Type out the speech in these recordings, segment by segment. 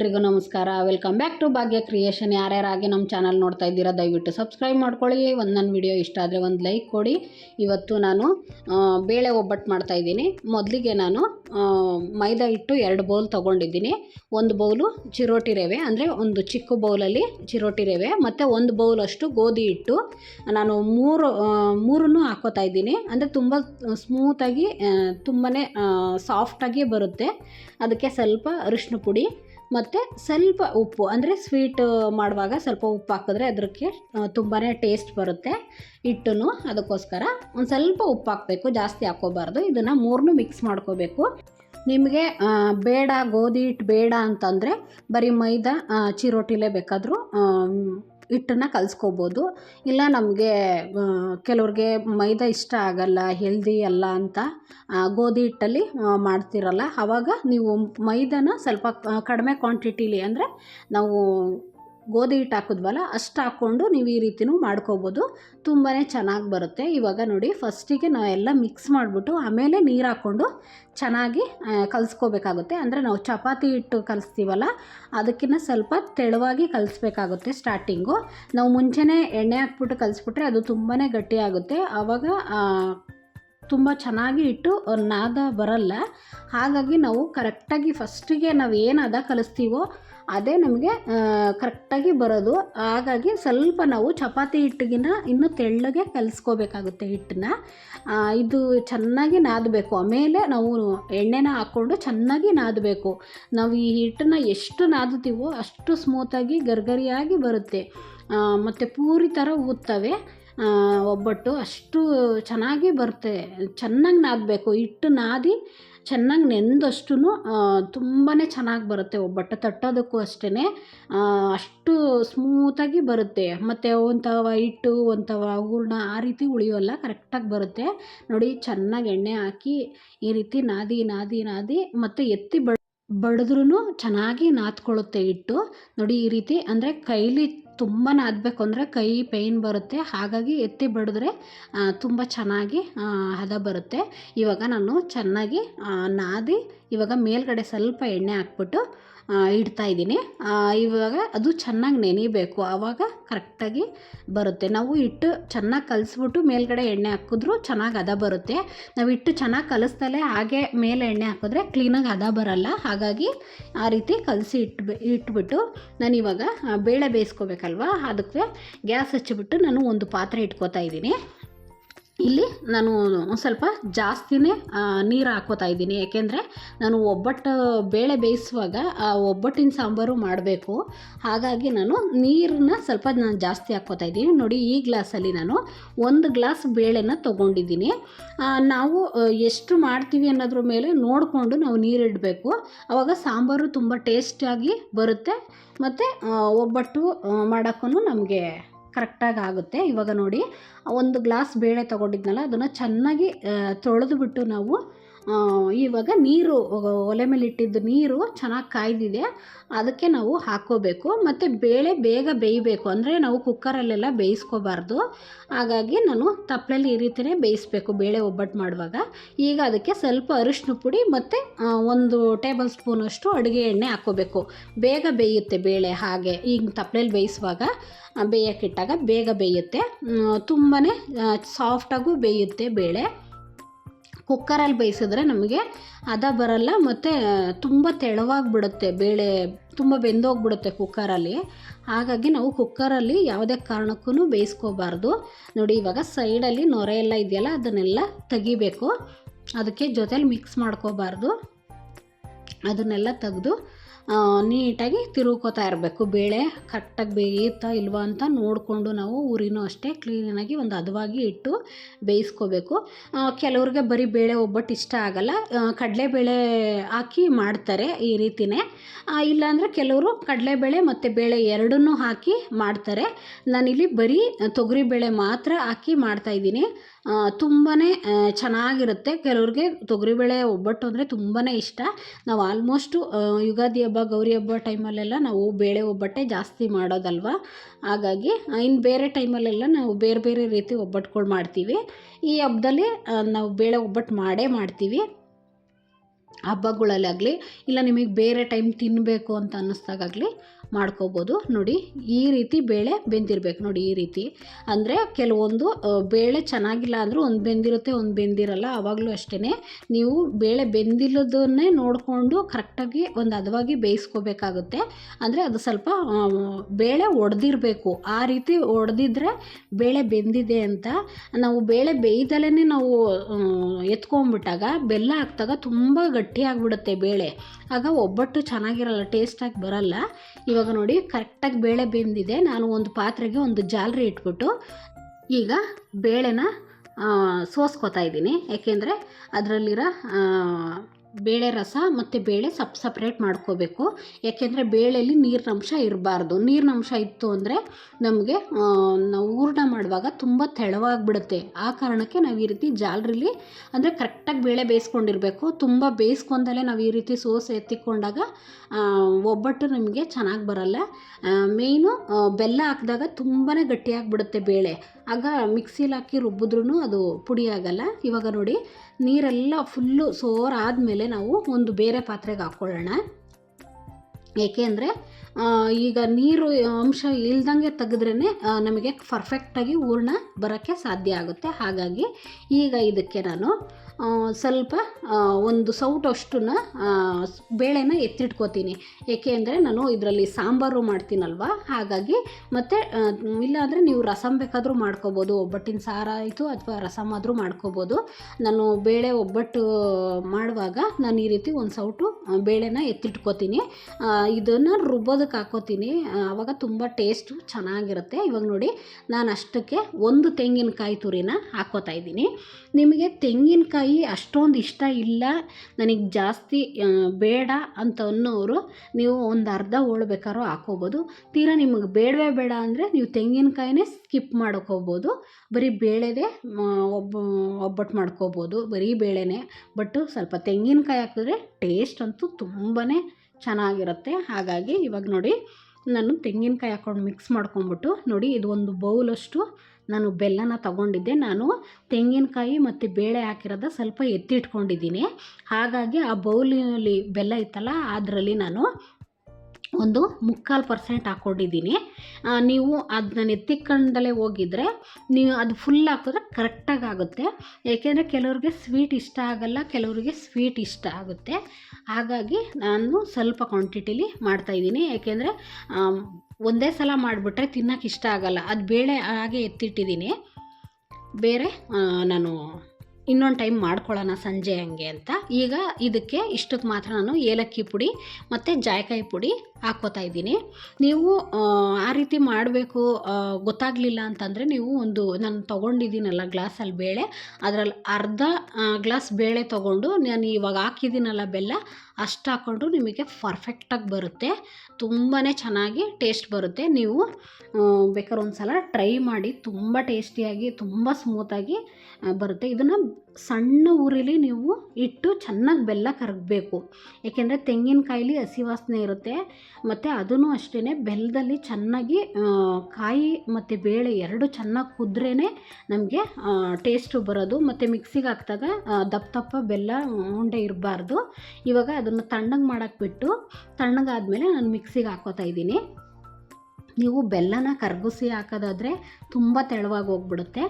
ಎಲ್ರಿಗೂ ನಮಸ್ಕಾರ. Welcome back to Bhagya creation ಯಾರ್ಯಾರಾಗಿ ನಮ್ಮ ಚಾನಲ್ ನೋಡ್ತಾ ಇದ್ದೀರಾ, ದಯವಿಟ್ಟು ಸಬ್ಸ್ಕ್ರೈಬ್ ಮಾಡ್ಕೊಳ್ಳಿ. ಒಂದು ನನ್ನ ವಿಡಿಯೋ ಇಷ್ಟ ಆದರೆ ಒಂದು ಲೈಕ್ ಕೊಡಿ. ಇವತ್ತು ನಾನು ಬೇಳೆ ಒಬ್ಬಟ್ಟು ಮಾಡ್ತಾ ಇದ್ದೀನಿ. ಮೊದಲಿಗೆ ನಾನು ಮೈದಾ ಹಿಟ್ಟು ಎರಡು ಬೌಲ್ ತೊಗೊಂಡಿದ್ದೀನಿ. ಒಂದು ಬೌಲು ಚಿರೋಟಿ ರವೆ, ಅಂದರೆ ಒಂದು ಚಿಕ್ಕ ಬೌಲಲ್ಲಿ ಚಿರೋಟಿ ರವೆ, ಮತ್ತು ಒಂದು ಬೌಲಷ್ಟು ಗೋಧಿ ಹಿಟ್ಟು. ನಾನು ಮೂರು ಮೂರನ್ನು ಹಾಕೋತಾ ಇದ್ದೀನಿ. ಅಂದರೆ ತುಂಬ ಸ್ಮೂತಾಗಿ ತುಂಬಾ ಸಾಫ್ಟಾಗಿ ಬರುತ್ತೆ. ಅದಕ್ಕೆ ಸ್ವಲ್ಪ ಅರಿಶಿನ ಪುಡಿ. ಮತ್ತು ಸ್ವಲ್ಪ ಉಪ್ಪು, ಅಂದರೆ ಸ್ವೀಟ್ ಮಾಡುವಾಗ ಸ್ವಲ್ಪ ಉಪ್ಪು ಹಾಕಿದ್ರೆ ಅದಕ್ಕೆ ತುಂಬಾ ಟೇಸ್ಟ್ ಬರುತ್ತೆ ಹಿಟ್ಟು ಅದಕ್ಕೋಸ್ಕರ ಒಂದು ಸ್ವಲ್ಪ ಉಪ್ಪು ಹಾಕಬೇಕು, ಜಾಸ್ತಿ ಹಾಕ್ಕೋಬಾರ್ದು. ಇದನ್ನು ಮೂರನ್ನೂ ಮಿಕ್ಸ್ ಮಾಡ್ಕೋಬೇಕು. ನಿಮಗೆ ಬೇಡ, ಗೋಧಿ ಹಿಟ್ಟು ಬೇಡ ಅಂತಂದರೆ ಬರೀ ಮೈದಾ ಚಿರೋಟಿಲೇ ಬೇಕಾದರೂ ಹಿಟ್ಟನ್ನು ಕಲಸ್ಕೋಬೋದು. ಇಲ್ಲ ನಮಗೆ ಕೆಲವ್ರಿಗೆ ಮೈದಾ ಇಷ್ಟ ಆಗಲ್ಲ, ಹೆಲ್ದಿ ಅಲ್ಲ ಅಂತ ಗೋಧಿ ಹಿಟ್ಟಲ್ಲಿ ಮಾಡ್ತೀರಲ್ಲ. ಆವಾಗ ನೀವು ಮೈದಾನ ಸ್ವಲ್ಪ ಕಡಿಮೆ ಕ್ವಾಂಟಿಟಿಲಿ ಅಂದರೆ ನಾವು ಗೋಧಿ ಹಿಟ್ಟು ಹಾಕಿದ್ವಲ್ಲ, ಅಷ್ಟು ಹಾಕ್ಕೊಂಡು ನೀವು ಈ ರೀತಿನೂ ಮಾಡ್ಕೋಬೋದು. ತುಂಬಾ ಚೆನ್ನಾಗಿ ಬರುತ್ತೆ. ಇವಾಗ ನೋಡಿ, ಫಸ್ಟಿಗೆ ನಾವೆಲ್ಲ ಮಿಕ್ಸ್ ಮಾಡಿಬಿಟ್ಟು ಆಮೇಲೆ ನೀರು ಹಾಕ್ಕೊಂಡು ಚೆನ್ನಾಗಿ ಕಲಿಸ್ಕೋಬೇಕಾಗುತ್ತೆ. ಅಂದರೆ ನಾವು ಚಪಾತಿ ಹಿಟ್ಟು ಕಲಿಸ್ತೀವಲ್ಲ ಅದಕ್ಕಿಂತ ಸ್ವಲ್ಪ ತೆಳುವಾಗಿ ಕಲಿಸ್ಬೇಕಾಗುತ್ತೆ ಸ್ಟಾರ್ಟಿಂಗು ನಾವು ಮುಂಚೆನೇ ಎಣ್ಣೆ ಹಾಕ್ಬಿಟ್ಟು ಕಲಿಸ್ಬಿಟ್ರೆ ಅದು ತುಂಬಾ ಗಟ್ಟಿಯಾಗುತ್ತೆ ಆವಾಗ ತುಂಬ ಚೆನ್ನಾಗಿ ಇಟ್ಟು ನಾದ ಬರಲ್ಲ. ಹಾಗಾಗಿ ನಾವು ಕರೆಕ್ಟಾಗಿ ಫಸ್ಟಿಗೆ ನಾವು ಏನು ಅದ ಕಲಿಸ್ತೀವೋ ಅದೇ ನಮಗೆ ಕರೆಕ್ಟಾಗಿ ಬರೋದು. ಹಾಗಾಗಿ ಸ್ವಲ್ಪ ನಾವು ಚಪಾತಿ ಹಿಟ್ಟಿಗಿನ ಇನ್ನೂ ತೆಳ್ಳಗೆ ಕಲಿಸ್ಕೋಬೇಕಾಗುತ್ತೆ ಹಿಟ್ಟನ್ನ. ಇದು ಚೆನ್ನಾಗಿ ನಾದಬೇಕು. ಆಮೇಲೆ ನಾವು ಎಣ್ಣೆನ ಹಾಕ್ಕೊಂಡು ಚೆನ್ನಾಗಿ ನಾದಬೇಕು. ನಾವು ಈ ಹಿಟ್ಟನ್ನ ಎಷ್ಟು ನಾದುತ್ತೀವೋ ಅಷ್ಟು ಸ್ಮೂತಾಗಿ ಗರ್ಗರಿಯಾಗಿ ಬರುತ್ತೆ. ಮತ್ತು ಪೂರಿ ಥರ ಊದ್ತವೆ. ಒಬ್ಬಟ್ಟು ಅಷ್ಟು ಚೆನ್ನಾಗಿ ಬರುತ್ತೆ. ಚೆನ್ನಾಗಿ ನಾದಬೇಕು. ಹಿಟ್ಟು ನಾದಿ ಚೆನ್ನಾಗಿ ನೆಂದಷ್ಟು ತುಂಬಾ ಚೆನ್ನಾಗಿ ಬರುತ್ತೆ. ಒಬ್ಬಟ್ಟು ತಟ್ಟೋದಕ್ಕೂ ಅಷ್ಟೇ ಅಷ್ಟು ಸ್ಮೂತಾಗಿ ಬರುತ್ತೆ. ಮತ್ತು ಒಂಥವ ಹಿಟ್ಟು, ಒಂಥವ ಹೂರ್ಣ ಆ ರೀತಿ ಉಳಿಯೋಲ್ಲ ಕರೆಕ್ಟಾಗಿ ಬರುತ್ತೆ. ನೋಡಿ, ಚೆನ್ನಾಗಿ ಎಣ್ಣೆ ಹಾಕಿ ಈ ರೀತಿ ನಾದಿ ನಾದಿ ನಾದಿ, ಮತ್ತು ಎತ್ತಿ ಬಡ್ ಬಡಿದ್ರೂ ಚೆನ್ನಾಗಿ ನಾದ್ಕೊಳ್ಳುತ್ತೆ ಹಿಟ್ಟು. ನೋಡಿ, ಈ ರೀತಿ ಅಂದರೆ ಕೈಲಿ ತುಂಬ ನಾದಬೇಕು ಅಂದರೆ ಕೈ ಪೇಯ್ನ್ ಬರುತ್ತೆ. ಹಾಗಾಗಿ ಎತ್ತಿ ಬಡಿದ್ರೆ ತುಂಬ ಚೆನ್ನಾಗಿ ಹದ ಬರುತ್ತೆ. ಇವಾಗ ನಾನು ಚೆನ್ನಾಗಿ ನಾದಿ, ಇವಾಗ ಮೇಲುಗಡೆ ಸ್ವಲ್ಪ ಎಣ್ಣೆ ಹಾಕ್ಬಿಟ್ಟು ಇಡ್ತಾ ಇದ್ದೀನಿ. ಇವಾಗ ಅದು ಚೆನ್ನಾಗಿ ನೆನಿಬೇಕು. ಆವಾಗ ಕರೆಕ್ಟಾಗಿ ಬರುತ್ತೆ. ನಾವು ಹಿಟ್ಟು ಚೆನ್ನಾಗಿ ಕಲಸ್ಬಿಟ್ಟು ಮೇಲ್ಗಡೆ ಎಣ್ಣೆ ಹಾಕಿದ್ರು ಚೆನ್ನಾಗಿ ಹದ ಬರುತ್ತೆ. ನಾವು ಹಿಟ್ಟು ಚೆನ್ನಾಗಿ ಕಲಿಸ್ದಲೇ ಹಾಗೆ ಮೇಲೆ ಎಣ್ಣೆ ಹಾಕಿದ್ರೆ ಕ್ಲೀನಾಗಿ ಹದ ಬರಲ್ಲ. ಹಾಗಾಗಿ ಆ ರೀತಿ ಕಲಸಿ ಇಟ್ಬಿ, ಇಟ್ಬಿಟ್ಟು ನಾನು ಇವಾಗ ಬೇಳೆ ಬೇಯಿಸ್ಕೋಬೇಕಲ್ವ? ಅದಕ್ಕೆ ಗ್ಯಾಸ್ ಹಚ್ಚಿಬಿಟ್ಟು ನಾನು ಒಂದು ಪಾತ್ರೆ ಇಟ್ಕೋತಾ ಇದ್ದೀನಿ. ಇಲ್ಲಿ ನಾನು ಸ್ವಲ್ಪ ಜಾಸ್ತಿನೇ ನೀರು ಹಾಕೋತಾ ಇದ್ದೀನಿ. ಯಾಕೆಂದರೆ ನಾನು ಒಬ್ಬಟ್ಟು ಬೇಳೆ ಬೇಯಿಸುವಾಗ, ಆ, ಒಬ್ಬಟ್ಟಿನ ಸಾಂಬಾರು ಮಾಡಬೇಕು. ಹಾಗಾಗಿ ನಾನು ನೀರನ್ನ ಸ್ವಲ್ಪ ನಾನು ಜಾಸ್ತಿ ಹಾಕ್ಕೋತಾ ಇದ್ದೀನಿ. ನೋಡಿ, ಈ ಗ್ಲಾಸಲ್ಲಿ ನಾನು ಒಂದು ಗ್ಲಾಸ್ ಬೇಳೆನ ತೊಗೊಂಡಿದ್ದೀನಿ. ನಾವು ಎಷ್ಟು ಮಾಡ್ತೀವಿ ಅನ್ನೋದ್ರ ಮೇಲೆ ನೋಡಿಕೊಂಡು ನಾವು ನೀರು ಇಡಬೇಕು. ಆವಾಗ ಸಾಂಬಾರು ತುಂಬ ಟೇಸ್ಟಿಯಾಗಿ ಬರುತ್ತೆ. ಮತ್ತು ಒಬ್ಬಟ್ಟು ಮಾಡೋಕ್ಕೂ ನಮಗೆ ಕರೆಕ್ಟಾಗಿ ಆಗುತ್ತೆ ಇವಾಗ ನೋಡಿ ಒಂದು ಗ್ಲಾಸ್ ಬೇಳೆ ತೊಗೊಂಡಿದ್ನಲ್ಲ ಅದನ್ನು ಚೆನ್ನಾಗಿ ತೊಳೆದು ಬಿಟ್ಟು ನಾವು ಇವಾಗ ನೀರು ಒಲೆ ಮೇಲೆ ಇಟ್ಟಿದ್ದು ನೀರು ಚೆನ್ನಾಗಿ ಕಾಯ್ದಿದೆ. ಅದಕ್ಕೆ ನಾವು ಹಾಕ್ಕೋಬೇಕು. ಮತ್ತು ಬೇಳೆ ಬೇಗ ಬೇಯಬೇಕು. ಅಂದರೆ ನಾವು ಕುಕ್ಕರಲ್ಲೆಲ್ಲ ಬೇಯಿಸ್ಕೋಬಾರ್ದು. ಹಾಗಾಗಿ ನಾನು ತಪ್ಪಲಲ್ಲಿ ಈ ರೀತಿಯೇ ಬೇಯಿಸ್ಬೇಕು ಬೇಳೆ ಒಬ್ಬಟ್ಟು ಮಾಡುವಾಗ. ಈಗ ಅದಕ್ಕೆ ಸ್ವಲ್ಪ ಅರಿಶಿನ ಪುಡಿ ಮತ್ತು ಒಂದು ಟೇಬಲ್ ಸ್ಪೂನಷ್ಟು ಅಡುಗೆ ಎಣ್ಣೆ ಹಾಕ್ಕೋಬೇಕು. ಬೇಗ ಬೇಯುತ್ತೆ ಬೇಳೆ ಹಾಗೆ. ಈಗ ತಪ್ಪಲೆಯಲ್ಲಿ ಬೇಯಿಸುವಾಗ ಬೇಯಕ್ಕಿಟ್ಟಾಗ ಬೇಗ ಬೇಯುತ್ತೆ. ತುಂಬಾ ಸಾಫ್ಟಾಗೂ ಬೇಯುತ್ತೆ ಬೇಳೆ. ಕುಕ್ಕರಲ್ಲಿ ಬೇಯಿಸಿದ್ರೆ ನಮಗೆ ಹದ ಬರಲ್ಲ ಮತ್ತು ತುಂಬ ತೆಳುವಾಗಿಬಿಡುತ್ತೆ, ಬೇಳೆ ತುಂಬ ಬೆಂದೋಗ್ಬಿಡುತ್ತೆ ಕುಕ್ಕರಲ್ಲಿ. ಹಾಗಾಗಿ ನಾವು ಕುಕ್ಕರಲ್ಲಿ ಯಾವುದೇ ಕಾರಣಕ್ಕೂ ಬೇಯಿಸ್ಕೋಬಾರ್ದು. ನೋಡಿ, ಇವಾಗ ಸೈಡಲ್ಲಿ ನೊರೆ ಎಲ್ಲ ಇದೆಯಲ್ಲ, ಅದನ್ನೆಲ್ಲ ತೆಗಿಬೇಕು. ಅದಕ್ಕೆ ಜೊತೇಲಿ ಮಿಕ್ಸ್ ಮಾಡ್ಕೋಬಾರ್ದು. ಅದನ್ನೆಲ್ಲ ತೆಗೆದು ನೀಟಾಗಿ ತಿರುಗ್ಕೋತಾ ಇರಬೇಕು. ಬೇಳೆ ಕರೆಕ್ಟಾಗಿ ಬೇಯುತ್ತಾ ಇಲ್ವಾ ಅಂತ ನೋಡಿಕೊಂಡು ನಾವು ಉರಿನೂ ಅಷ್ಟೇ ಕ್ಲೀನಾಗಿ ಒಂದು ಹದವಾಗಿ ಇಟ್ಟು ಬೇಯಿಸ್ಕೋಬೇಕು. ಕೆಲವ್ರಿಗೆ ಬರೀ ಬೇಳೆ ಒಬ್ಬಟ್ಟು ಇಷ್ಟ ಆಗಲ್ಲ. ಕಡಲೆಬೇಳೆ ಹಾಕಿ ಮಾಡ್ತಾರೆ ಈ ರೀತಿನೇ. ಆ, ಇಲ್ಲಾಂದರೆ ಕೆಲವರು ಕಡಲೆಬೇಳೆ ಮತ್ತು ಬೇಳೆ ಎರಡನ್ನೂ ಹಾಕಿ ಮಾಡ್ತಾರೆ. ನಾನಿಲ್ಲಿ ಬರೀ ತೊಗರಿಬೇಳೆ ಮಾತ್ರ ಹಾಕಿ ಮಾಡ್ತಾಯಿದ್ದೀನಿ ತುಂಬಾ ಚೆನ್ನಾಗಿರುತ್ತೆ. ಕೆಲವ್ರಿಗೆ ತೊಗರಿಬೇಳೆ ಒಬ್ಬಟ್ಟು ಅಂದರೆ ತುಂಬಾ ಇಷ್ಟ. ನಾವು ಆಲ್ಮೋಸ್ಟು ಯುಗಾದಿ ಹಬ್ಬ, ಗೌರಿ ಹಬ್ಬ ಟೈಮಲ್ಲೆಲ್ಲ ನಾವು ಬೇಳೆ ಒಬ್ಬಟ್ಟೆ ಜಾಸ್ತಿ ಮಾಡೋದಲ್ವ? ಹಾಗಾಗಿ ಇನ್ನು ಬೇರೆ ಟೈಮಲ್ಲೆಲ್ಲ ನಾವು ಬೇರೆ ಬೇರೆ ರೀತಿ ಒಬ್ಬಟ್ಟುಗಳು ಮಾಡ್ತೀವಿ. ಈ ಹಬ್ಬದಲ್ಲಿ ನಾವು ಬೇಳೆ ಒಬ್ಬಟ್ಟು ಮಾಡೇ ಮಾಡ್ತೀವಿ. ಹಬ್ಬಗಳಲ್ಲಾಗಲಿ ಇಲ್ಲ ನಿಮಗೆ ಬೇರೆ ಟೈಮ್ ತಿನ್ನಬೇಕು ಅಂತ ಅನ್ನಿಸ್ದಾಗಲಿ ಮಾಡ್ಕೋಬೋದು. ನೋಡಿ, ಈ ರೀತಿ ಬೇಳೆ ಬೆಂದಿರಬೇಕು. ನೋಡಿ, ಈ ರೀತಿ. ಅಂದರೆ ಕೆಲವೊಂದು ಬೇಳೆ ಚೆನ್ನಾಗಿಲ್ಲ ಅಂದರೂ ಒಂದು ಬೆಂದಿರುತ್ತೆ, ಒಂದು ಬೆಂದಿರಲ್ಲ. ಆವಾಗಲೂ ಅಷ್ಟೇ ನೀವು ಬೇಳೆ ಬೆಂದಿಲ್ಲದನ್ನೇ ನೋಡಿಕೊಂಡು ಕರೆಕ್ಟಾಗಿ ಒಂದು ಹದವಾಗಿ ಬೇಯಿಸ್ಕೋಬೇಕಾಗುತ್ತೆ. ಅಂದರೆ ಅದು ಸ್ವಲ್ಪ ಬೇಳೆ ಒಡೆದಿರಬೇಕು. ಆ ರೀತಿ ಒಡೆದಿದ್ರೆ ಬೇಳೆ ಬೆಂದಿದೆ ಅಂತ ನಾವು ಬೇಳೆ ಬೇಯ್ದಲೇ ನಾವು ಎತ್ಕೊಂಡ್ಬಿಟ್ಟಾಗ ಬೆಲ್ಲ ಹಾಕಿದಾಗ ತುಂಬ ಗಟ್ಟಿಯಾಗಿಬಿಡುತ್ತೆ ಬೇಳೆ. ಆಗ ಒಬ್ಬಟ್ಟು ಚೆನ್ನಾಗಿರಲ್ಲ ಟೇಸ್ಟಾಗಿ ಬರಲ್ಲ. ಇವಾಗ ನೋಡಿ ಕರೆಕ್ಟಾಗಿ ಬೇಳೆ ಬೆಂದಿದೆ. ನಾನು ಒಂದು ಪಾತ್ರೆಗೆ ಒಂದು ಜಾಲರಿ ಇಟ್ಬಿಟ್ಟು ಈಗ ಬೇಳೆನ ಸೋಸ್ಕೊತಾ ಇದ್ದೀನಿ. ಯಾಕೆಂದರೆ ಅದರಲ್ಲಿರೋ ಬೇಳೆ ರಸ ಮತ್ತು ಬೇಳೆ ಸಪ್ ಸಪ್ರೇಟ್ ಮಾಡ್ಕೋಬೇಕು. ಯಾಕೆಂದರೆ ಬೇಳೆಯಲ್ಲಿ ನೀರಿನಂಶ ಇರಬಾರ್ದು. ನೀರಿನಂಶ ಇತ್ತು ಅಂದರೆ ನಮಗೆ ನಾವು ಹೂರ್ಣ ಮಾಡುವಾಗ ತುಂಬ ತೆಳವಾಗಿಬಿಡುತ್ತೆ. ಆ ಕಾರಣಕ್ಕೆ ನಾವು ಈ ರೀತಿ ಜಾಲರಿಲಿ ಅಂದರೆ ಕರೆಕ್ಟಾಗಿ ಬೇಳೆ ಬೇಯಿಸ್ಕೊಂಡಿರಬೇಕು. ತುಂಬ ಬೇಯಿಸ್ಕೊಂಡಲೇ ನಾವು ಈ ರೀತಿ ಸೋಸ್ ಎತ್ತಿಕೊಂಡಾಗ ಒಬ್ಬಟ್ಟು ನಿಮಗೆ ಚೆನ್ನಾಗಿ ಬರಲ್ಲ. ಮೇಯ್ನು ಬೆಲ್ಲ ಹಾಕಿದಾಗ ತುಂಬಾ ಗಟ್ಟಿಯಾಗಿಬಿಡುತ್ತೆ ಬೇಳೆ. ಆಗ ಮಿಕ್ಸಿಲಿ ಹಾಕಿ ರುಬ್ಬಿದ್ರೂ ಅದು ಪುಡಿ ಆಗಲ್ಲ. ಇವಾಗ ನೋಡಿ, ನೀರೆಲ್ಲ ಫುಲ್ಲು ಸೋರ್ ಆದಮೇಲೆ ನಾವು ಒಂದು ಬೇರೆ ಪಾತ್ರೆಗೆ ಹಾಕ್ಕೊಳ್ಳೋಣ ಏಕೆಂದರೆ ಈಗ ನೀರು ಅಂಶ ಇಲ್ದಂಗೆ ತೆಗೆದ್ರೇ ನಮಗೆ ಪರ್ಫೆಕ್ಟಾಗಿ ಹೂರ್ಣ ಬರೋಕ್ಕೆ ಸಾಧ್ಯ ಆಗುತ್ತೆ. ಹಾಗಾಗಿ ಈಗ ಇದಕ್ಕೆ ನಾನು ಸ್ವಲ್ಪ ಒಂದು ಸೌಟಷ್ಟನ್ನ ಬೇಳೆನ ಎತ್ತಿಟ್ಕೋತೀನಿ. ಏಕೆ ಅಂದರೆ ನಾನು ಇದರಲ್ಲಿ ಸಾಂಬಾರು ಮಾಡ್ತೀನಲ್ವ? ಹಾಗಾಗಿ ಮತ್ತು ಇಲ್ಲಾಂದರೆ ನೀವು ರಸಮ್ ಬೇಕಾದರೂ ಮಾಡ್ಕೋಬೋದು. ಒಬ್ಬಟ್ಟಿನ ಸಾರು ಆಯಿತು ಅಥವಾ ರಸಮ್ ಆದರೂ ಮಾಡ್ಕೋಬೋದು. ನಾನು ಬೇಳೆ ಒಬ್ಬಟ್ಟು ಮಾಡುವಾಗ ನಾನು ಈ ರೀತಿ ಒಂದು ಸೌಟು ಬೇಳೆನ ಎತ್ತಿಟ್ಕೋತೀನಿ. ಇದನ್ನು ರುಬ್ಬೋದಕ್ಕೆ ಹಾಕೋತೀನಿ. ಆವಾಗ ತುಂಬ ಟೇಸ್ಟು ಚೆನ್ನಾಗಿರುತ್ತೆ. ಇವಾಗ ನೋಡಿ, ನಾನು ಅಷ್ಟಕ್ಕೆ ಒಂದು ತೆಂಗಿನಕಾಯಿ ತುರಿನ ಹಾಕೋತಾ ಇದ್ದೀನಿ. ನಿಮಗೆ ತೆಂಗಿನಕಾಯಿ ಅಷ್ಟೊಂದು ಇಷ್ಟ ಇಲ್ಲ, ನನಗೆ ಜಾಸ್ತಿ ಬೇಡ ಅಂತ ಅನ್ನೋರು ನೀವು ಒಂದು ಅರ್ಧ ಹೋಳು ಬೇಕಾದ್ರೂ ಹಾಕೋಬೋದು ತೀರಾ ನಿಮಗೆ ಬೇಡವೇ ಬೇಡ ಅಂದರೆ ನೀವು ತೆಂಗಿನಕಾಯಿನೇ ಸ್ಕಿಪ್ ಮಾಡ್ಕೋಬೋದು. ಬರೀ ಬೇಳೆದೇ ಒಬ್ಬ ಒಬ್ಬಟ್ಟು ಮಾಡ್ಕೋಬೋದು, ಬರೀ ಬೇಳೆನೇ. ಬಟ್ಟು ಸ್ವಲ್ಪ ತೆಂಗಿನಕಾಯಿ ಹಾಕಿದ್ರೆ ಟೇಸ್ಟ್ ಅಂತೂ ತುಂಬಾ ಚೆನ್ನಾಗಿರುತ್ತೆ. ಹಾಗಾಗಿ ಇವಾಗ ನೋಡಿ, ನಾನು ತೆಂಗಿನಕಾಯಿ ಹಾಕೊಂಡು ಮಿಕ್ಸ್ ಮಾಡ್ಕೊಂಬಿಟ್ಟು ನೋಡಿ, ಇದು ಒಂದು ಬೌಲಷ್ಟು ನಾನು ಬೆಲ್ಲನ ತಗೊಂಡಿದ್ದೆ. ನಾನು ತೆಂಗಿನಕಾಯಿ ಮತ್ತು ಬೇಳೆ ಹಾಕಿರೋದ ಸ್ವಲ್ಪ ಎತ್ತಿಟ್ಕೊಂಡಿದ್ದೀನಿ. ಹಾಗಾಗಿ ಆ ಬೌಲಿನಲ್ಲಿ ಬೆಲ್ಲ ಇತ್ತಲ್ಲ, ಅದರಲ್ಲಿ ನಾನು ಒಂದು ಮುಕ್ಕಾಲು ಪರ್ಸೆಂಟ್ ಹಾಕ್ಕೊಂಡಿದ್ದೀನಿ. ನೀವು ಅದನ್ನ ಎತ್ತಿಕ್ಕಂಡಲೇ ಹೋಗಿದ್ರೆ ನೀವು ಅದು ಫುಲ್ ಹಾಕಿದ್ರೆ ಕರೆಕ್ಟಾಗಿ ಆಗುತ್ತೆ. ಏಕೆಂದರೆ ಕೆಲವ್ರಿಗೆ ಸ್ವೀಟ್ ಇಷ್ಟ ಆಗಲ್ಲ, ಕೆಲವರಿಗೆ ಸ್ವೀಟ್ ಇಷ್ಟ ಆಗುತ್ತೆ. ಹಾಗಾಗಿ ನಾನು ಸ್ವಲ್ಪ ಕ್ವಾಂಟಿಟಿಲಿ ಮಾಡ್ತಾಯಿದ್ದೀನಿ ಏಕೆಂದರೆ ಒಂದೇ ಸಲ ಮಾಡಿಬಿಟ್ರೆ ತಿನ್ನೋಕೆ ಇಷ್ಟ ಆಗಲ್ಲ. ಅದು ಬೇಳೆ ಹಾಗೆ ಎತ್ತಿಟ್ಟಿದ್ದೀನಿ. ಬೇರೆ ನಾನು ಇನ್ನೊಂದು ಟೈಮ್ ಮಾಡ್ಕೊಳ್ಳೋಣ ಸಂಜೆ ಹಂಗೆ ಅಂತ. ಈಗ ಇದಕ್ಕೆ ಇಷ್ಟಕ್ಕೆ ಮಾತ್ರ ನಾನು ಏಲಕ್ಕಿ ಪುಡಿ ಮತ್ತು ಜಾಯ್ಕಾಯಿ ಪುಡಿ ಹಾಕ್ಕೋತಾ ಇದ್ದೀನಿ. ನೀವು ಆ, ರೀತಿ ಮಾಡಬೇಕು ಗೊತ್ತಾಗಲಿಲ್ಲ ಅಂತಂದರೆ ನೀವು ಒಂದು ನಾನು ತೊಗೊಂಡಿದ್ದೀನಲ್ಲ ಗ್ಲಾಸಲ್ಲಿ ಬೇಳೆ ಅದರಲ್ಲಿ ಅರ್ಧ ಗ್ಲಾಸ್ ಬೇಳೆ ತೊಗೊಂಡು ನಾನು ಇವಾಗ ಹಾಕಿದ್ದೀನಲ್ಲ ಬೆಲ್ಲ ಅಷ್ಟು ಹಾಕ್ಕೊಂಡು ನಿಮಗೆ ಪರ್ಫೆಕ್ಟಾಗಿ ಬರುತ್ತೆ. ತುಂಬಾ ಚೆನ್ನಾಗಿ ಟೇಸ್ಟ್ ಬರುತ್ತೆ. ನೀವು ಬೇಕಾದ್ರೆ ಒಂದು ಸಲ ಟ್ರೈ ಮಾಡಿ, ತುಂಬ ಟೇಸ್ಟಿಯಾಗಿ ತುಂಬ ಸ್ಮೂತಾಗಿ ಬರುತ್ತೆ. ಇದನ್ನು ಸಣ್ಣ ಊರಿಲಿ ನೀವು ಇಟ್ಟು ಚೆನ್ನಾಗಿ ಬೆಲ್ಲ ಕರಗಬೇಕು. ಏಕೆಂದರೆ ತೆಂಗಿನಕಾಯಿಲಿ ಹಸಿ ವಾಸನೆ ಇರುತ್ತೆ. ಮತ್ತು ಅದೂ ಅಷ್ಟೇ ಬೆಲ್ಲದಲ್ಲಿ ಚೆನ್ನಾಗಿ ಕಾಯಿ ಮತ್ತು ಬೇಳೆ ಎರಡು ಚೆನ್ನಾಗಿ ಕುದ್ರೇ ನಮಗೆ ಟೇಸ್ಟು ಬರೋದು. ಮತ್ತು ಮಿಕ್ಸಿಗೆ ಹಾಕಿದಾಗ ದಪ್ಪ ದಪ್ಪ ಬೆಲ್ಲ ಉಂಡೆ ಇರಬಾರ್ದು. ಇವಾಗ ಅದನ್ನು ತಣ್ಣಗೆ ಮಾಡಕ್ಕೆ ಬಿಟ್ಟು ತಣ್ಣಗಾದ್ಮೇಲೆ ನಾನು ಮಿಕ್ಸಿಗೆ ಹಾಕೋತಾ ಇದ್ದೀನಿ. ನೀವು ಬೆಲ್ಲನ ಕರಗಿಸಿ ಹಾಕೋದಾದರೆ ತುಂಬ ತೆಳುವಾಗಿ ಹೋಗ್ಬಿಡುತ್ತೆ.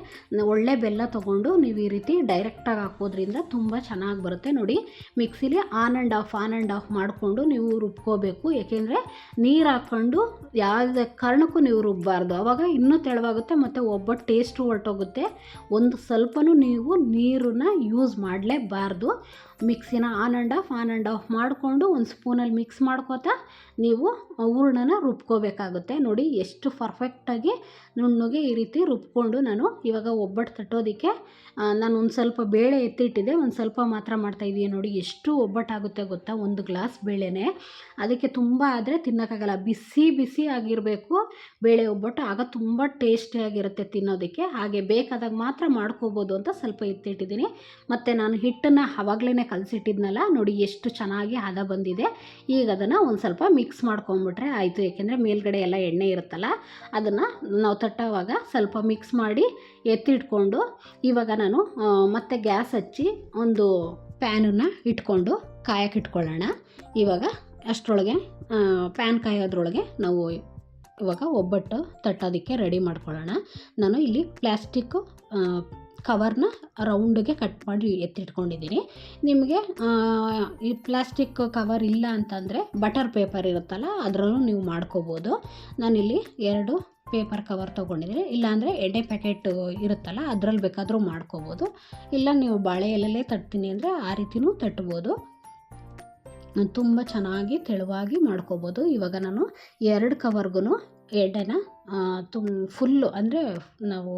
ಒಳ್ಳೆ ಬೆಲ್ಲ ತೊಗೊಂಡು ನೀವು ಈ ರೀತಿ ಡೈರೆಕ್ಟಾಗಿ ಹಾಕೋದ್ರಿಂದ ತುಂಬ ಚೆನ್ನಾಗಿ ಬರುತ್ತೆ. ನೋಡಿ ಮಿಕ್ಸಿಲಿ on and off on and off ಮಾಡಿಕೊಂಡು ನೀವು ರುಬ್ಕೋಬೇಕು. ಏಕೆಂದರೆ ನೀರು ಹಾಕ್ಕೊಂಡು ಯಾವುದೇ ಕಾರಣಕ್ಕೂ ನೀವು ರುಬ್ಬಾರ್ದು. ಆವಾಗ ಇನ್ನೂ ತೆಳುವಾಗುತ್ತೆ ಮತ್ತು ಒಬ್ಬಟ್ಟು ಟೇಸ್ಟು ಹೊರಟೋಗುತ್ತೆ. ಒಂದು ಸ್ವಲ್ಪನೂ ನೀವು ನೀರನ್ನ ಯೂಸ್ ಮಾಡಲೇಬಾರ್ದು. ಮಿಕ್ಸಿನ on and off on and off ಮಾಡಿಕೊಂಡು ಒಂದು ಸ್ಪೂನಲ್ಲಿ ಮಿಕ್ಸ್ ಮಾಡ್ಕೋತಾ ನೀವು ಹೂರ್ಣನ ರುಬ್ಕೋಬೇಕಾಗುತ್ತೆ. ನೋಡಿ ಎಷ್ಟು ಪರ್ಫೆಕ್ಟಾಗಿ ನುಣ್ಣಗೆ ಈ ರೀತಿ ರುಬ್ಕೊಂಡು ನಾನು ಇವಾಗ ಒಬ್ಬಟ್ಟು ತಟ್ಟೋದಕ್ಕೆ ನಾನು ಒಂದು ಸ್ವಲ್ಪ ಬೇಳೆ ಎತ್ತಿಟ್ಟಿದ್ದೆ, ಒಂದು ಸ್ವಲ್ಪ ಮಾತ್ರ ಮಾಡ್ತಾಯಿದ್ದೀನಿ ನೋಡಿ ಎಷ್ಟು ಒಬ್ಬಟ್ಟಾಗುತ್ತೆ ಗೊತ್ತಾ, ಒಂದು ಗ್ಲಾಸ್ ಬೇಳೆನೇ. ಅದಕ್ಕೆ ತುಂಬ ಆದರೆ ತಿನ್ನೋಕ್ಕಾಗಲ್ಲ, ಬಿಸಿ ಬಿಸಿ ಆಗಿರಬೇಕು, ಬೇಳೆ ಒಬ್ಬಟ್ಟು ಆಗ ತುಂಬ ಟೇಸ್ಟಿಯಾಗಿರುತ್ತೆ ತಿನ್ನೋದಕ್ಕೆ. ಹಾಗೆ ಬೇಕಾದಾಗ ಮಾತ್ರ ಮಾಡ್ಕೋಬೋದು ಅಂತ ಸ್ವಲ್ಪ ಎತ್ತಿಟ್ಟಿದ್ದೀನಿ. ಮತ್ತು ನಾನು ಹಿಟ್ಟನ್ನು ಆವಾಗಲೇ ಕಲಸಿಟ್ಟಿದ್ನಲ್ಲ, ನೋಡಿ ಎಷ್ಟು ಚೆನ್ನಾಗಿ ಹದ ಬಂದಿದೆ. ಈಗ ಅದನ್ನು ಒಂದು ಸ್ವಲ್ಪ ಮಿಕ್ಸ್ ಮಾಡ್ಕೊಂಬಿಟ್ರೆ ಆಯಿತು ಏಕೆಂದರೆ ಮೇಲ್ಗಡೆ ಎಲ್ಲ ಎಣ್ಣೆ ಇರುತ್ತಲ್ಲ, ಅದನ್ನು ನಾವು ತಟ್ಟೋವಾಗ ಸ್ವಲ್ಪ ಮಿಕ್ಸ್ ಮಾಡಿ ಎತ್ತಿಟ್ಕೊಂಡು, ಇವಾಗ ನಾನು ಮತ್ತೆ ಗ್ಯಾಸ್ ಹಚ್ಚಿ ಒಂದು ಪ್ಯಾನನ್ನು ಇಟ್ಕೊಂಡು ಕಾಯಕ್ಕೆ ಇಟ್ಕೊಳ್ಳೋಣ. ಇವಾಗ ಅಷ್ಟರೊಳಗೆ ಪ್ಯಾನ್ ಕಾಯೋದ್ರೊಳಗೆ ನಾವು ಇವಾಗ ಒಬ್ಬಟ್ಟು ತಟ್ಟೋದಕ್ಕೆ ರೆಡಿ ಮಾಡ್ಕೊಳ್ಳೋಣ. ನಾನು ಇಲ್ಲಿ ಪ್ಲ್ಯಾಸ್ಟಿಕ್ಕು ಕವರ್ನ ರೌಂಡಿಗೆ ಕಟ್ ಮಾಡಿ ಎತ್ತಿಟ್ಕೊಂಡಿದ್ದೀನಿ. ನಿಮಗೆ ಈ ಪ್ಲಾಸ್ಟಿಕ್ ಕವರ್ ಇಲ್ಲ ಅಂತಂದರೆ ಬಟರ್ ಪೇಪರ್ ಇರುತ್ತಲ್ಲ, ಅದರಲ್ಲೂ ನೀವು ಮಾಡ್ಕೋಬೋದು. ನಾನಿಲ್ಲಿ ಎರಡು ಪೇಪರ್ ಕವರ್ ತೊಗೊಂಡಿದ್ದೀನಿ. ಇಲ್ಲಾಂದರೆ ಎಡೆ ಪ್ಯಾಕೆಟ್ ಇರುತ್ತಲ್ಲ, ಅದರಲ್ಲಿ ಬೇಕಾದರೂ ಮಾಡ್ಕೋಬೋದು. ಇಲ್ಲ, ನೀವು ಬಾಳೆ ಎಲೆಲೇ ತಟ್ತೀನಿ ಅಂದರೆ ಆ ರೀತಿಯೂ ತಟ್ಬೋದು. ತುಂಬ ಚೆನ್ನಾಗಿ ತೆಳುವಾಗಿ ಮಾಡ್ಕೋಬೋದು. ಇವಾಗ ನಾನು ಎರಡು ಕವರ್ಗೂ ಎಣ್ಣೆನ ತುಮ್ ಫುಲ್ಲು ಅಂದರೆ ನಾವು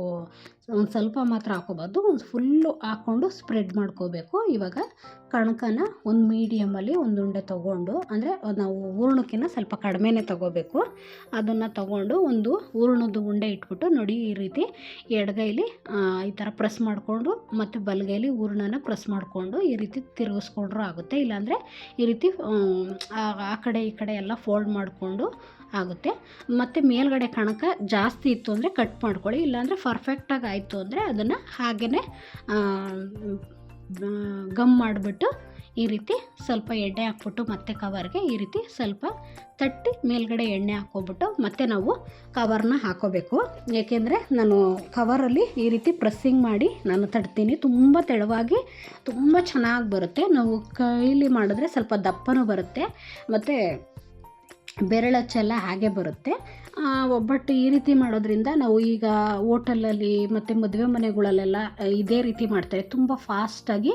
ಒಂದು ಸ್ವಲ್ಪ ಮಾತ್ರ ಹಾಕೋಬಾರ್ದು, ಒಂದು ಫುಲ್ಲು ಹಾಕ್ಕೊಂಡು ಸ್ಪ್ರೆಡ್ ಮಾಡ್ಕೋಬೇಕು. ಇವಾಗ ಕಣಕನ ಒಂದು ಮೀಡಿಯಮಲ್ಲಿ ಒಂದು ಉಂಡೆ ತೊಗೊಂಡು, ಅಂದರೆ ನಾವು ಹೂರ್ಣಕ್ಕಿಂತ ಸ್ವಲ್ಪ ಕಡಿಮೆನೇ ತೊಗೋಬೇಕು. ಅದನ್ನು ತೊಗೊಂಡು ಒಂದು ಹೂರ್ಣದ ಉಂಡೆ ಇಟ್ಬಿಟ್ಟು ನೋಡಿ ಈ ರೀತಿ ಎಡಗೈಲಿ ಈ ಥರ ಪ್ರೆಸ್ ಮಾಡಿಕೊಂಡು ಮತ್ತು ಬಲಗೈಲಿ ಹೂರ್ಣನ ಪ್ರೆಸ್ ಮಾಡಿಕೊಂಡು ಈ ರೀತಿ ತಿರುಗಿಸ್ಕೊಂಡ್ರೂ ಆಗುತ್ತೆ. ಇಲ್ಲಾಂದರೆ ಈ ರೀತಿ ಆ ಕಡೆ ಈ ಕಡೆ ಎಲ್ಲ ಫೋಲ್ಡ್ ಮಾಡಿಕೊಂಡು ಆಗುತ್ತೆ. ಮತ್ತು ಮೇಲ್ಗಡೆ ಕಣಕ ಜಾಸ್ತಿ ಇತ್ತು ಅಂದರೆ ಕಟ್ ಮಾಡ್ಕೊಳ್ಳಿ, ಇಲ್ಲಾಂದರೆ ಪರ್ಫೆಕ್ಟಾಗಿ ಆಯಿತು ಅಂದರೆ ಅದನ್ನು ಹಾಗೇ ಗಮ್ ಮಾಡಿಬಿಟ್ಟು ಈ ರೀತಿ ಸ್ವಲ್ಪ ಎಣ್ಣೆ ಹಾಕ್ಬಿಟ್ಟು ಮತ್ತೆ ಕವರ್ಗೆ ಈ ರೀತಿ ಸ್ವಲ್ಪ ತಟ್ಟಿ ಮೇಲ್ಗಡೆ ಎಣ್ಣೆ ಹಾಕ್ಕೊಬಿಟ್ಟು ಮತ್ತೆ ನಾವು ಕವರ್ನ ಹಾಕೋಬೇಕು ಏಕೆಂದರೆ ನಾನು ಕವರಲ್ಲಿ ಈ ರೀತಿ ಪ್ರೆಸ್ಸಿಂಗ್ ಮಾಡಿ ನಾನು ತಡ್ತೀನಿ ತುಂಬ ತೆಳುವಾಗಿ, ತುಂಬ ಚೆನ್ನಾಗಿ ಬರುತ್ತೆ. ನಾವು ಕೈಲಿ ಮಾಡಿದ್ರೆ ಸ್ವಲ್ಪ ದಪ್ಪನೂ ಬರುತ್ತೆ. ಮತ್ತು ಬೆರಳಚ್ಚೆಲ್ಲ ಹಾಗೆ ಬರುತ್ತೆ. ಒಬ್ಬಟ್ಟು ಈ ರೀತಿ ಮಾಡೋದ್ರಿಂದ ನಾವು ಈಗ ಓಟಲಲ್ಲಿ ಮತ್ತು ಮದುವೆ ಮನೆಗಳಲ್ಲೆಲ್ಲ ಇದೇ ರೀತಿ ಮಾಡ್ತಾರೆ ತುಂಬ ಫಾಸ್ಟಾಗಿ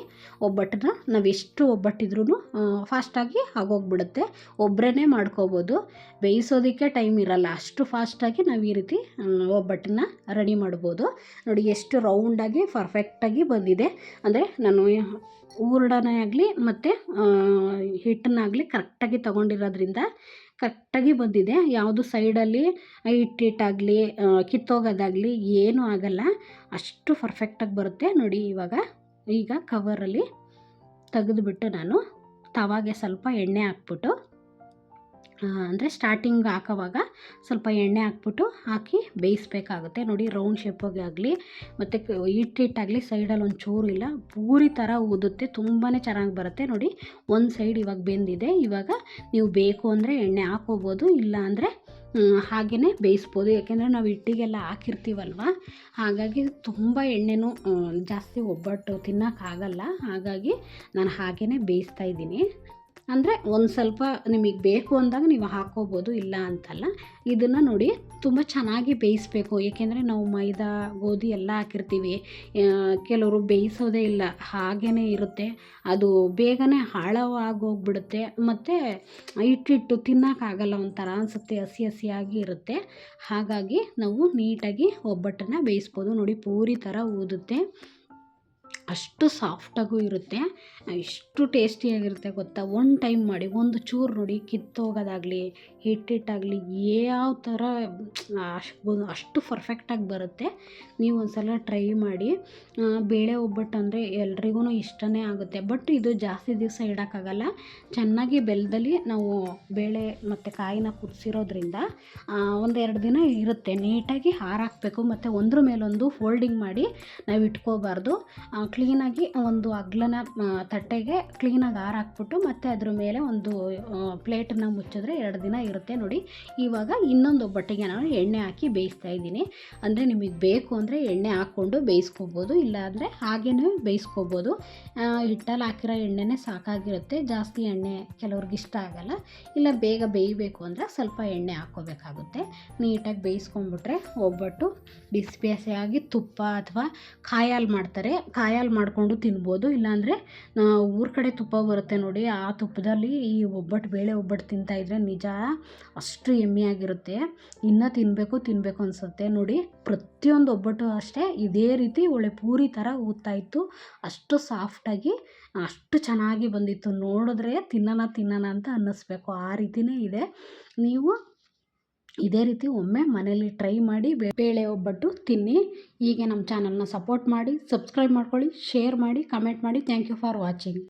ಒಬ್ಬಟ್ಟನ್ನ ನಾವು ಎಷ್ಟು ಒಬ್ಬಟ್ಟಿದ್ರೂ ಫಾಸ್ಟಾಗಿ ಆಗೋಗ್ಬಿಡುತ್ತೆ. ಒಬ್ಬರೇ ಮಾಡ್ಕೋಬೋದು. ಬೇಯಿಸೋದಕ್ಕೆ ಟೈಮ್ ಇರಲ್ಲ. ಅಷ್ಟು ಫಾಸ್ಟಾಗಿ ನಾವು ಈ ರೀತಿ ಒಬ್ಬಟ್ಟನ್ನ ರೆಡಿ ಮಾಡ್ಬೋದು. ನೋಡಿ, ಎಷ್ಟು ರೌಂಡಾಗಿ ಪರ್ಫೆಕ್ಟಾಗಿ ಬಂದಿದೆ. ಅಂದರೆ ನಾನು ಹೂರ್ಣನೇ ಆಗಲಿ ಮತ್ತು ಹಿಟ್ಟನ್ನಾಗಲಿ ಕರೆಕ್ಟಾಗಿ ತಗೊಂಡಿರೋದ್ರಿಂದ ಕರೆಕ್ಟಾಗಿ ಬಂದಿದೆ. ಯಾವುದು ಸೈಡಲ್ಲಿ ಹಿಟ್ಟಿಟ್ಟಾಗಲಿ ಕಿತ್ತೋಗೋದಾಗಲಿ ಏನೂ ಆಗೋಲ್ಲ. ಅಷ್ಟು ಪರ್ಫೆಕ್ಟಾಗಿ ಬರುತ್ತೆ. ನೋಡಿ, ಇವಾಗ ಈಗ ಕವರಲ್ಲಿ ತೆಗೆದುಬಿಟ್ಟು ನಾನು ತವಾಗೆ ಸ್ವಲ್ಪ ಎಣ್ಣೆ ಹಾಕ್ಬಿಟ್ಟು ಅಂದರೆ ಸ್ಟಾರ್ಟಿಂಗ್ ಹಾಕೋವಾಗ ಸ್ವಲ್ಪ ಎಣ್ಣೆ ಹಾಕ್ಬಿಟ್ಟು ಹಾಕಿ ಬೇಯಿಸ್ಬೇಕಾಗುತ್ತೆ. ನೋಡಿ ರೌಂಡ್ ಶೇಪಾಗಿ ಆಗಲಿ, ಮತ್ತು ಹಿಟ್ಟಿಟ್ಟಾಗಲಿ ಸೈಡಲ್ಲಿ ಒಂದು ಚೂರು ಇಲ್ಲ, ಪೂರಿ ಥರ ಊದುತ್ತೆ ತುಂಬಾ ಚೆನ್ನಾಗಿ ಬರುತ್ತೆ. ನೋಡಿ ಒಂದು ಸೈಡ್ ಇವಾಗ ಬೆಂದಿದೆ. ಇವಾಗ ನೀವು ಬೇಕು ಅಂದರೆ ಎಣ್ಣೆ ಹಾಕೋಬೋದು, ಇಲ್ಲ ಅಂದರೆ ಹಾಗೆಯೇ ಬೇಯಿಸ್ಬೋದು. ಯಾಕೆಂದರೆ ನಾವು ಹಿಟ್ಟಿಗೆಲ್ಲ ಹಾಕಿರ್ತೀವಲ್ವ? ಹಾಗಾಗಿ ತುಂಬ ಎಣ್ಣೆನೂ ಜಾಸ್ತಿ ಒಬ್ಬಟ್ಟು ತಿನ್ನೋಕ್ಕಾಗಲ್ಲ ಹಾಗಾಗಿ ನಾನು ಹಾಗೆಯೇ ಬೇಯಿಸ್ತಾ ಇದ್ದೀನಿ. ಅಂದರೆ ಒಂದು ಸ್ವಲ್ಪ ನಿಮಗೆ ಬೇಕು ಅಂದಾಗ ನೀವು ಹಾಕ್ಕೋಬೋದು ಇಲ್ಲ ಅಂತಲ್ಲ. ಇದನ್ನು ನೋಡಿ ತುಂಬ ಚೆನ್ನಾಗಿ ಬೇಯಿಸ್ಬೇಕು. ಏಕೆಂದರೆ ನಾವು ಮೈದಾ, ಗೋಧಿ ಎಲ್ಲ ಹಾಕಿರ್ತೀವಿ. ಕೆಲವರು ಬೇಯಿಸೋದೇ ಇಲ್ಲ. ಹಾಗೇ ಇರುತ್ತೆ. ಅದು ಬೇಗನೆ ಹಾಳವಾಗೋಗ್ಬಿಡುತ್ತೆ ಮತ್ತು ಇಟ್ಟಿಟ್ಟು ತಿನ್ನೋಕ್ಕಾಗಲ್ಲ ಒಂಥರ ಅನಿಸುತ್ತೆ. ಹಸಿ ಹಸಿಯಾಗಿ ಇರುತ್ತೆ. ಹಾಗಾಗಿ ನಾವು ನೀಟಾಗಿ ಒಬ್ಬಟ್ಟನ್ನು ಬೇಯಿಸ್ಬೋದು. ನೋಡಿ ಪೂರಿ ಥರ ಊದುತ್ತೆ. ಅಷ್ಟು ಸಾಫ್ಟಾಗೂ ಇರುತ್ತೆ. ಎಷ್ಟು ಟೇಸ್ಟಿಯಾಗಿರುತ್ತೆ ಗೊತ್ತಾ? ಒನ್ ಟೈಮ್ ಮಾಡಿ, ಒಂದು ಚೂರು ನೋಡಿ ಕಿತ್ತೋಗೋದಾಗಲಿ, ಹಿಟ್ಟಿಟ್ಟಾಗಲಿ, ಯಾವ ಥರ ಅಷ್ಟು ಅಷ್ಟು ಪರ್ಫೆಕ್ಟಾಗಿ ಬರುತ್ತೆ. ನೀವು ಒಂದು ಸಲ ಟ್ರೈ ಮಾಡಿ ಬೇಳೆ ಒಬ್ಬಟ್ಟು ಅಂದರೆ ಎಲ್ರಿಗೂ ಇಷ್ಟನೇ ಆಗುತ್ತೆ. ಬಟ್ ಇದು ಜಾಸ್ತಿ ದಿವಸ ಇಡೋಕ್ಕಾಗಲ್ಲ. ಚೆನ್ನಾಗಿ ಬೆಲ್ಲದಲ್ಲಿ ನಾವು ಬೇಳೆ ಮತ್ತು ಕಾಯಿನ ಕುದಿಸಿರೋದ್ರಿಂದ ಒಂದೆರಡು ದಿನ ಇರುತ್ತೆ. ನೀಟಾಗಿ ಹಾರಾಕಬೇಕು. ಮತ್ತು ಒಂದ್ರ ಮೇಲೊಂದು ಫೋಲ್ಡಿಂಗ್ ಮಾಡಿ ನಾವು ಇಟ್ಕೋಬಾರ್ದು. ಕ್ಲೀನಾಗಿ ಒಂದು ಅಗ್ಲನ ತಟ್ಟೆಗೆ ಕ್ಲೀನಾಗಿ ಹಾರಾಕ್ಬಿಟ್ಟು ಮತ್ತು ಅದ್ರ ಮೇಲೆ ಒಂದು ಪ್ಲೇಟನ್ನ ಮುಚ್ಚಿದ್ರೆ ಎರಡು ದಿನ ಇರುತ್ತೆ ನೋಡಿ. ಇವಾಗ ಇನ್ನೊಂದು ಒಬ್ಬಟ್ಟಿಗೆ ನಾನು ಎಣ್ಣೆ ಹಾಕಿ ಬೇಯಿಸ್ತಾ ಇದ್ದೀನಿ. ಅಂದರೆ ನಿಮಗೆ ಬೇಕು ಅಂದರೆ ಎಣ್ಣೆ ಹಾಕ್ಕೊಂಡು ಬೇಯಿಸ್ಕೋಬೋದು, ಇಲ್ಲ ಅಂದರೆ ಹಾಗೇ ಬೇಯಿಸ್ಕೋಬೋದು. ಹಿಟ್ಟಲ್ಲಿ ಹಾಕಿರೋ ಎಣ್ಣೆನೇ ಸಾಕಾಗಿರುತ್ತೆ. ಜಾಸ್ತಿ ಎಣ್ಣೆ ಕೆಲವ್ರಿಗೆ ಇಷ್ಟ ಆಗಲ್ಲ. ಇಲ್ಲ ಬೇಗ ಬೇಯಬೇಕು ಅಂದರೆ ಸ್ವಲ್ಪ ಎಣ್ಣೆ ಹಾಕ್ಕೋಬೇಕಾಗುತ್ತೆ. ನೀಟಾಗಿ ಬೇಯಿಸ್ಕೊಂಡ್ಬಿಟ್ರೆ ಒಬ್ಬಟ್ಟು ಬಿಸಿ ಬಿಸಿಯಾಗಿ ತುಪ್ಪ ಅಥವಾ ಕಾಯಲ್ಲಿ ಮಾಡ್ತಾರೆ. ಕಾಯಲ್ಲಿ ಮಾಡಿಕೊಂಡು ತಿನ್ಬೋದು. ಇಲ್ಲಾಂದರೆ ಊರ ಕಡೆ ತುಪ್ಪ ಬರುತ್ತೆ ನೋಡಿ, ಆ ತುಪ್ಪದಲ್ಲಿ ಈ ಒಬ್ಬಟ್ಟು ಬೇಳೆ ಒಬ್ಬಟ್ಟು ತಿಂತಾಯಿದ್ರೆ ನಿಜ ಅಷ್ಟು ಆಗಿರುತ್ತೆ. ಇನ್ನೂ ತಿನ್ನಬೇಕು ತಿನ್ನಬೇಕು ಅನಿಸುತ್ತೆ. ನೋಡಿ, ಪ್ರತಿಯೊಂದು ಒಬ್ಬಟ್ಟು ಅಷ್ಟೇ ಇದೇ ರೀತಿ ಒಳ್ಳೆ ಪೂರಿ ಥರ ಊದ್ತಾಯಿತ್ತು ಅಷ್ಟು ಸಾಫ್ಟಾಗಿ ಅಷ್ಟು ಚೆನ್ನಾಗಿ ಬಂದಿತ್ತು. ನೋಡಿದ್ರೆ ತಿನ್ನೋಣ ತಿನ್ನೋಣ ಅಂತ ಅನ್ನಿಸ್ಬೇಕು. ಆ ರೀತಿಯೇ ಇದೆ. ನೀವು ಇದೇ ರೀತಿ ಒಮ್ಮೆ ಮನೇಲಿ ಟ್ರೈ ಮಾಡಿ ಬೇಳೆ ಒಬ್ಬಟ್ಟು ತಿನ್ನಿ. ಹೀಗೆ ನಮ್ಮ ಚಾನಲ್ನ ಸಪೋರ್ಟ್ ಮಾಡಿ ಸಬ್ಸ್ಕ್ರೈಬ್ ಮಾಡ್ಕೊಳ್ಳಿ ಶೇರ್ ಮಾಡಿ ಕಮೆಂಟ್ ಮಾಡಿ. Thank you for watching